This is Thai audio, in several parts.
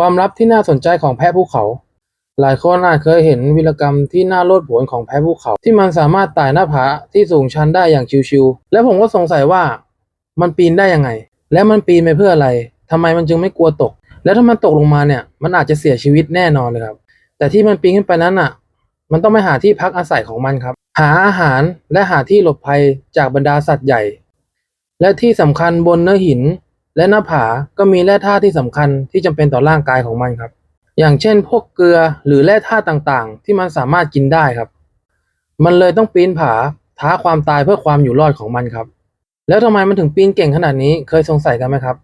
ความลับที่น่าสนใจของแพะภูเขา หลายคนอาจเคยเห็นวีรกรรมที่น่าโลดโผนของแพะภูเขา ที่มันสามารถไต่หน้าผาที่สูงชันได้อย่างชิวๆและผมก็สงสัยว่า มันปีนได้ยังไง และมันปีนไปเพื่ออะไรทำไมมันจึงไม่กลัวตก แล้วถ้ามันตกลงมาเนี่ย มันอาจจะเสียชีวิตแน่นอนเลยครับ แต่ที่มันปีนขึ้นไปนั้นอะ มันต้องไปหาที่พักอาศัยของมันครับ หาอาหารและหาที่หลบภัยจากบรรดาสัตว์ใหญ่ และที่สำคัญบนเนื้อหิน และหน้าผาก็มีแร่ธาตุที่สำคัญที่จำเป็นต่อร่างกายของมันครับ อย่างเช่น พวกเกลือหรือแร่ธาตุต่างๆ ที่มันสามารถกินได้ครับ มันเลยต้องปีนผาท้าความตายเพื่อความอยู่รอดของมันครับ แล้วทำไมมันถึงปีนเก่งขนาดนี้เคยสงสัยกันไหมครับ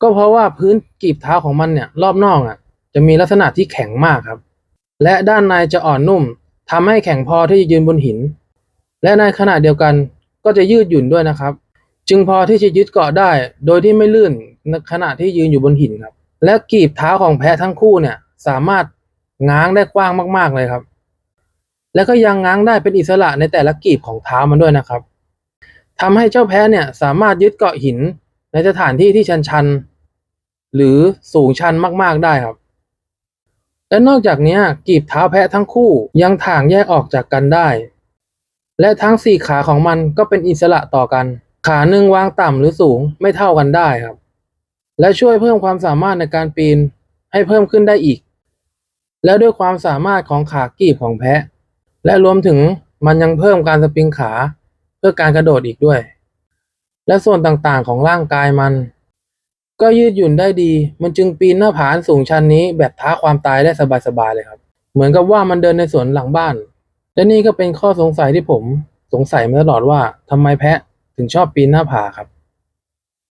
ก็เพราะว่าพื้นกีบเท้าของมันเนี่ยรอบนอกอะจะมีลักษณะที่แข็งมากครับ และด้านในจะอ่อนนุ่มทำให้แข็งพอที่จะยืนบนหิน และในขณะเดียวกันก็จะยืดหยุ่นด้วยนะครับ จึงพอที่จะยึดเกาะได้ โดยที่ไม่ลื่นในขณะที่ยืนอยู่บนหินครับ และกีบเท้าของแพะทั้งคู่เนี่ยสามารถง้างได้กว้างมาก ๆเลยครับ และก็ยังง้างได้เป็นอิสระในแต่ละกีบของเท้ามันด้วยนะครับทำให้เจ้าแพะเนี่ยสามารถยึดเกาะหินในสถานที่ที่ชันๆหรือสูงชันมากๆได้ครับ และนอกจากนี้กีบเท้าแพะทั้งคู่ยังถ่างแยกออกจากกันได้ และทั้งสี่ขาของมันก็เป็นอิสระต่อกัน ขาหนึ่งวางต่ำหรือสูงไม่เท่ากันได้ครับ และช่วยเพิ่มความสามารถในการปีนให้เพิ่มขึ้นได้อีก และด้วยความสามารถของขากีบของแพะ และรวมถึงมันยังเพิ่มการสปริงขาเพื่อการกระโดดอีกด้วย และส่วนต่างๆของร่างกายมัน ก็ยืดหยุ่นได้ดี มันจึงปีนหน้าผาสูงชันนี้แบบท้าความตายได้สบายๆเลยครับ เหมือนกับว่ามันเดินในสวนหลังบ้าน และนี่ก็เป็นข้อสงสัยที่ผมสงสัยมาตลอดว่าทำไมแพะ ถึงชอบปีนหน้าผาครับ